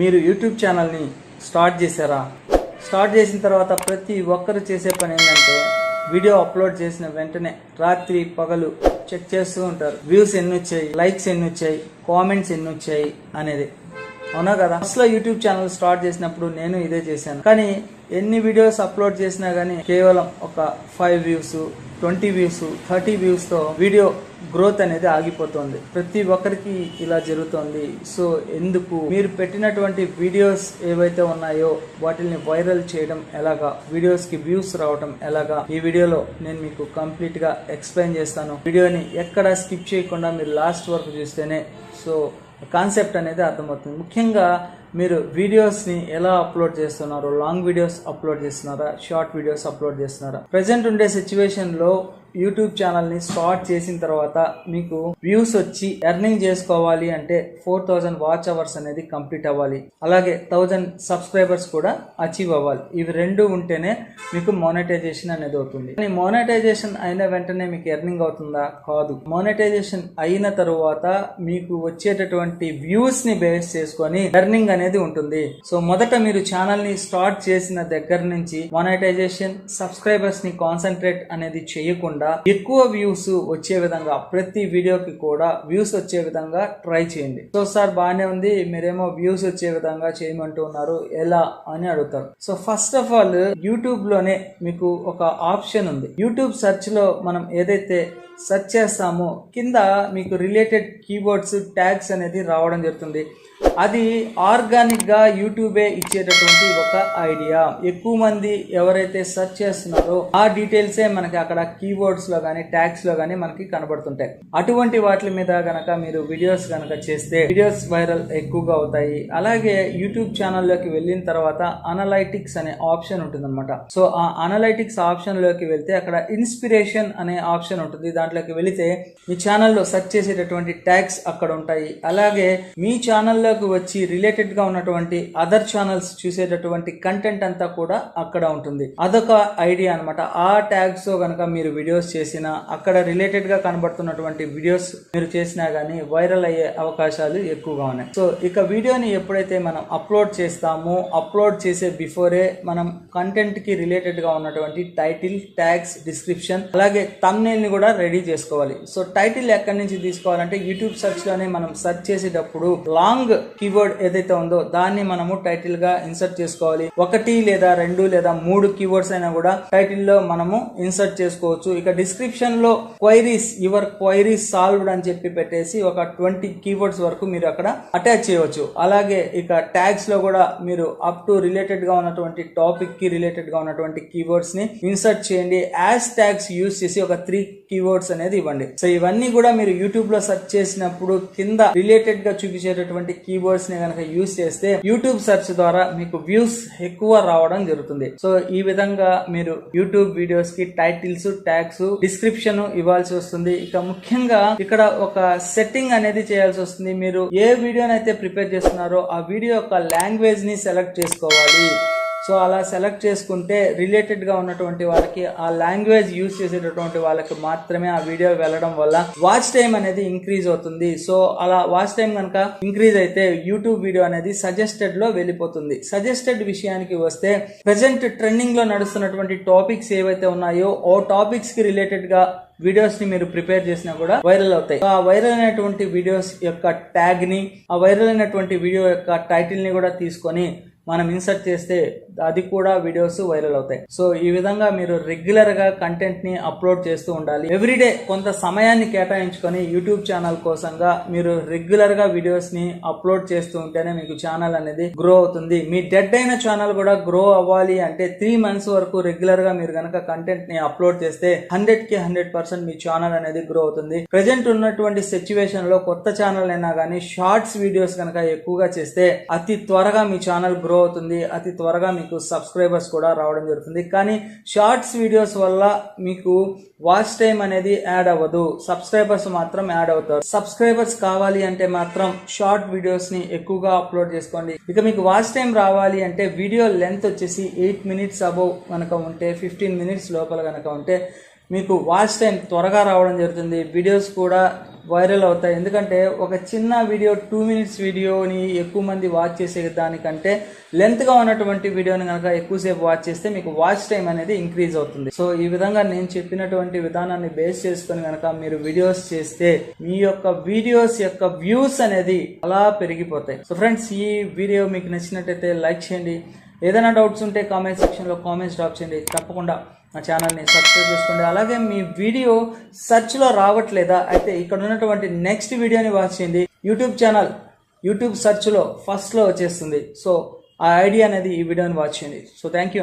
మీరు యూట్యూబ్ ఛానల్ని స్టార్ట్ చేశారా? స్టార్ట్ చేసిన తర్వాత ప్రతి ఒక్కరు చేసే పని ఏంటంటే వీడియో అప్లోడ్ చేసిన వెంటనే రాత్రి పగలు చెక్ చేస్తూ ఉంటారు. వ్యూస్ ఎన్ని వచ్చాయి లైక్స్ ఎన్ని వచ్చాయి కామెంట్స్ ఎన్ని వచ్చాయి అనేది. అవునా కదా? అసలు యూట్యూబ్ ఛానల్ స్టార్ట్ చేసినప్పుడు నేను ఇదే చేశాను. కానీ ఎన్ని వీడియోస్ అప్లోడ్ చేసినా కానీ కేవలం ఒక five views twenty views thirty వ్యూస్తో video growth అనేది ఆగిపోతుంది. ప్రతి ఒక్కరికి ఇలా జరుగుతుంది. సో ఎందుకు? మీరు పెట్టినటువంటి వీడియోస్ ఏవైతే ఉన్నాయో వాటిని వైరల్ చేయడం ఎలాగా? వీడియోస్కి వ్యూస్ రావడం ఎలాగా? ఈ వీడియోలో నేను మీకు కంప్లీట్గా ఎక్స్ప్లెయిన్ చేస్తాను. వీడియోని ఎక్కడ స్కిప్ చేయకుండా మీరు లాస్ట్ వరకు చూస్తేనే సో కాన్సెప్ట్ అనేది అర్థమవుతుంది. ముఖ్యంగా మీరు వీడియోస్ని ఎలా అప్లోడ్ చేస్తున్నారు లాంగ్ వీడియోస్ అప్లోడ్ చేస్తున్నారా షార్ట్ వీడియోస్ అప్లోడ్ చేస్తున్నారా? ప్రజెంట్ ఉండే సిచ్యువేషన్లో యూట్యూబ్ ఛానల్ని స్టార్ట్ చేసిన తర్వాత మీకు వ్యూస్ వచ్చి ఎర్నింగ్ చేసుకోవాలి అంటే ఫోర్ థౌజండ్ వాచ్ అవర్స్ అనేది కంప్లీట్ అవ్వాలి. అలాగే థౌజండ్ సబ్స్క్రైబర్స్ కూడా అచీవ్ అవ్వాలి. ఇవి రెండు ఉంటేనే మీకు మోనటైజేషన్ అనేది అవుతుంది. కానీ మోనటైజేషన్ అయిన వెంటనే మీకు ఎర్నింగ్ అవుతుందా? కాదు. మోనటైజేషన్ అయిన తరువాత మీకు వచ్చేటటువంటి వ్యూస్ని బేస్ చేసుకొని ఎర్నింగ్ అనేది ఉంటుంది. సో మొదట మీరు ఛానల్ని స్టార్ట్ చేసిన దగ్గర నుంచి మోనటైజేషన్ సబ్స్క్రైబర్స్ని కాన్సన్ట్రేట్ అనేది చేయకుండా ఎక్కువ వ్యూస్ వచ్చే విధంగా ప్రతి వీడియోకి కూడా వ్యూస్ వచ్చే విధంగా ట్రై చేయండి. సో సార్ బాగానే ఉంది. మీరేమో వ్యూస్ వచ్చే విధంగా చేయమంటూ ఉన్నారు. ఎలా అని అడుగుతారు. సో ఫస్ట్ ఆఫ్ ఆల్ యూట్యూబ్లోనే మీకు ఒక ఆప్షన్ ఉంది. యూట్యూబ్ సెర్చ్లో మనం ఏదైతే సెర్చ్ చేస్తామో కింద మీకు రిలేటెడ్ కీబోర్డ్స్ ట్యాగ్స్ అనేది రావడం జరుగుతుంది. అది ఆర్గానిక్గా యూట్యూబే ఇచ్చేటటువంటి ఒక ఐడియా. ఎక్కువ మంది ఎవరైతే సెర్చ్ చేస్తున్నారో ఆ డీటెయిల్సే మనకి అక్కడ కీబోర్డ్స్లో కానీ ట్యాగ్స్లో కానీ మనకి కనబడుతుంటాయి. అటువంటి వాటి మీద కనుక మీరు వీడియోస్ కనుక చేస్తే వీడియోస్ వైరల్ ఎక్కువగా అవుతాయి. అలాగే యూట్యూబ్ ఛానల్లోకి వెళ్ళిన తర్వాత అనలైటిక్స్ అనే ఆప్షన్ ఉంటుందన్నమాట. సో ఆ అనలైటిక్స్ ఆప్షన్లోకి వెళ్తే అక్కడ ఇన్స్పిరేషన్ అనే ఆప్షన్ ఉంటుంది. దాంట్లోకి వెళితే మీ ఛానల్లో సెర్చ్ చేసేటటువంటి ట్యాగ్స్ అక్కడ ఉంటాయి. అలాగే మీ ఛానల్ ఛానల్లోకి వచ్చి రిలేటెడ్గా ఉన్నటువంటి అదర్ ఛానల్స్ చూసేటటువంటి కంటెంట్ అంతా కూడా అక్కడ ఉంటుంది. అదొక ఐడియా అనమాట ఆ ట్యాగ్స్ కనుక మీరు వీడియోస్ చేసినా అక్కడ రిలేటెడ్గా కనబడుతున్నటువంటి వీడియోస్ మీరు చేసినా కానీ వైరల్ అయ్యే అవకాశాలు ఎక్కువగా ఉన్నాయి. సో ఇక వీడియోని ఎప్పుడైతే మనం అప్లోడ్ చేస్తామో అప్లోడ్ చేసే బిఫోరే మనం కంటెంట్కి రిలేటెడ్గా ఉన్నటువంటి టైటిల్ ట్యాగ్స్ డిస్క్రిప్షన్ అలాగే thumbnail ని కూడా రెడీ చేసుకోవాలి. సో టైటిల్ ఎక్కడి నుంచి తీసుకోవాలంటే యూట్యూబ్ సెర్చ్లోనే మనం సెర్చ్ చేసేటప్పుడు లాంగ్ కీవర్డ్ ఏదైతే ఉందో దాన్ని మనము టైటిల్గా ఇన్సర్ట్ చేసుకోవాలి. ఒకటి లేదా రెండు లేదా మూడు కీవర్డ్స్ అయినా కూడా టైటిల్లో మనము ఇన్సర్ట్ చేసుకోవచ్చు. ఇక డిస్క్రిప్షన్లో క్వైరీస్ యువర్ క్వైరీస్ సాల్వ్డ్ అని చెప్పి పెట్టేసి ఒక ట్వంటీ కీవర్డ్స్ వరకు మీరు అక్కడ అటాచ్ చేయవచ్చు. అలాగే ఇక ట్యాగ్స్లో కూడా మీరు అప్ టు రిలేటెడ్గా ఉన్నటువంటి టాపిక్కి రిలేటెడ్గా ఉన్నటువంటి కీవర్డ్స్ని ఇన్సర్ట్ చేయండి. యాజ్ ట్యాగ్స్ యూస్ చేసి ఒక త్రీ కీవర్డ్స్ అనేది ఇవ్వండి. సో ఇవన్నీ కూడా మీరు యూట్యూబ్లో సెర్చ్ చేసినప్పుడు కింద రిలేటెడ్గా చూపించేటటువంటి కీవర్డ్స్ని కనుక యూజ్ చేస్తే యూట్యూబ్ సెర్చ్ ద్వారా మీకు వ్యూస్ ఎక్కువ రావడం జరుగుతుంది. సో ఈ విధంగా మీరు యూట్యూబ్ వీడియోస్కి టైటిల్స్ ట్యాగ్స్ డిస్క్రిప్షన్ ఇవ్వాల్సి వస్తుంది. ఇక ముఖ్యంగా ఇక్కడ ఒక సెట్టింగ్ అనేది చేయాల్సి వస్తుంది. మీరు ఏ వీడియోనైతే ప్రిపేర్ చేస్తున్నారో ఆ వీడియో యొక్క లాంగ్వేజ్ని సెలెక్ట్ చేసుకోవాలి. సో అలా సెలెక్ట్ చేసుకుంటే రిలేటెడ్గా ఉన్నటువంటి వాళ్ళకి ఆ లాంగ్వేజ్ యూజ్ చేసేటటువంటి వాళ్ళకి మాత్రమే ఆ వీడియో వెళ్ళడం వల్ల వాచ్ టైం అనేది ఇంక్రీజ్ అవుతుంది. సో అలా వాచ్ టైం కనుక ఇంక్రీజ్ అయితే యూట్యూబ్ వీడియో అనేది సజెస్టెడ్లో వెళ్ళిపోతుంది. సజెస్టెడ్ విషయానికి వస్తే ప్రెసెంట్ ట్రెండింగ్లో నడుస్తున్నటువంటి టాపిక్స్ ఏవైతే ఉన్నాయో ఓ టాపిక్స్కి రిలేటెడ్గా వీడియోస్ని మీరు ప్రిపేర్ చేసినా కూడా వైరల్ అవుతాయి. ఆ వైరల్ అయినటువంటి వీడియోస్ యొక్క ట్యాగ్ని ఆ వైరల్ అయినటువంటి వీడియో యొక్క టైటిల్ని కూడా తీసుకొని మనం ఇన్సర్ట్ చేస్తే అది కూడా వీడియోస్ వైరల్ అవుతాయి. సో ఈ విధంగా మీరు రెగ్యులర్గా కంటెంట్ని అప్లోడ్ చేస్తూ ఉండాలి. ఎవ్రీడే కొంత సమయాన్ని కేటాయించుకొని యూట్యూబ్ ఛానల్ కోసంగా మీరు రెగ్యులర్గా వీడియోస్ని అప్లోడ్ చేస్తూ ఉంటేనే మీకు ఛానల్ అనేది గ్రో అవుతుంది. మీ డెడ్ అయిన ఛానల్ కూడా గ్రో అవ్వాలి అంటే త్రీ మంత్స్ వరకు రెగ్యులర్గా మీరు కనుక కంటెంట్ని అప్లోడ్ చేస్తే హండ్రెడ్కి హండ్రెడ్ పర్సెంట్ మీ ఛానల్ అనేది గ్రో అవుతుంది. ప్రెసెంట్ ఉన్నటువంటి సిచ్యువేషన్లో కొత్త ఛానల్ అయినా కానీ షార్ట్స్ వీడియోస్ కనుక ఎక్కువగా చేస్తే అతి త్వరగా మీ ఛానల్ గ్రో అవుతుంది. అతి త్వరగా మీకు సబ్స్క్రైబర్స్ కూడా రావడం జరుగుతుంది. కానీ షార్ట్స్ వీడియోస్ వల్ల మీకు వాచ్ టైం అనేది యాడ్ అవ్వదు. సబ్స్క్రైబర్స్ మాత్రం యాడ్ అవుతారు. సబ్స్క్రైబర్స్ కావాలి అంటే మాత్రం షార్ట్ వీడియోస్ని ఎక్కువగా అప్లోడ్ చేసుకోండి. ఇక మీకు వాచ్ టైం రావాలి అంటే వీడియో లెంత్ వచ్చేసి ఎయిట్ మినిట్స్ అబౌవ్ కనుక ఉంటే ఫిఫ్టీన్ మినిట్స్ లోపల కనుక ఉంటే మీకు వాచ్ టైం త్వరగా రావడం జరుగుతుంది. వీడియోస్ కూడా వైరల్ అవుతాయి. ఎందుకంటే ఒక చిన్న వీడియో టూ మినిట్స్ వీడియోని ఎక్కువ మంది వాచ్ చేసే దానికంటే లెంత్గా ఉన్నటువంటి వీడియోని కనుక ఎక్కువసేపు వాచ్ చేస్తే మీకు వాచ్ టైం అనేది ఇంక్రీజ్ అవుతుంది. సో ఈ విధంగా నేను చెప్పినటువంటి విధానాన్ని బేస్ చేసుకొని కనుక మీరు వీడియోస్ చేస్తే మీ యొక్క వీడియోస్ యొక్క వ్యూస్ అనేది అలా పెరిగిపోతాయి. సో ఫ్రెండ్స్ ఈ వీడియో మీకు నచ్చినట్టయితే లైక్ చేయండి. ఏదైనా డౌట్స్ ఉంటే కామెంట్ సెక్షన్లో కామెంట్స్ డ్రాప్ చేయండి. తప్పకుండా నా ఛానల్ని సబ్స్క్రైబ్ చేసుకోండి. అలాగే మీ వీడియో సెర్చ్లో రావట్లేదా? అయితే ఇక్కడ ఉన్నటువంటి నెక్స్ట్ వీడియోని వాచ్ చేయండి. యూట్యూబ్ ఛానల్ యూట్యూబ్ సెర్చ్లో ఫస్ట్లో వచ్చేస్తుంది. సో ఆ ఐడియా అనేది ఈ వీడియోని వాచ్ చేయండి. So thank you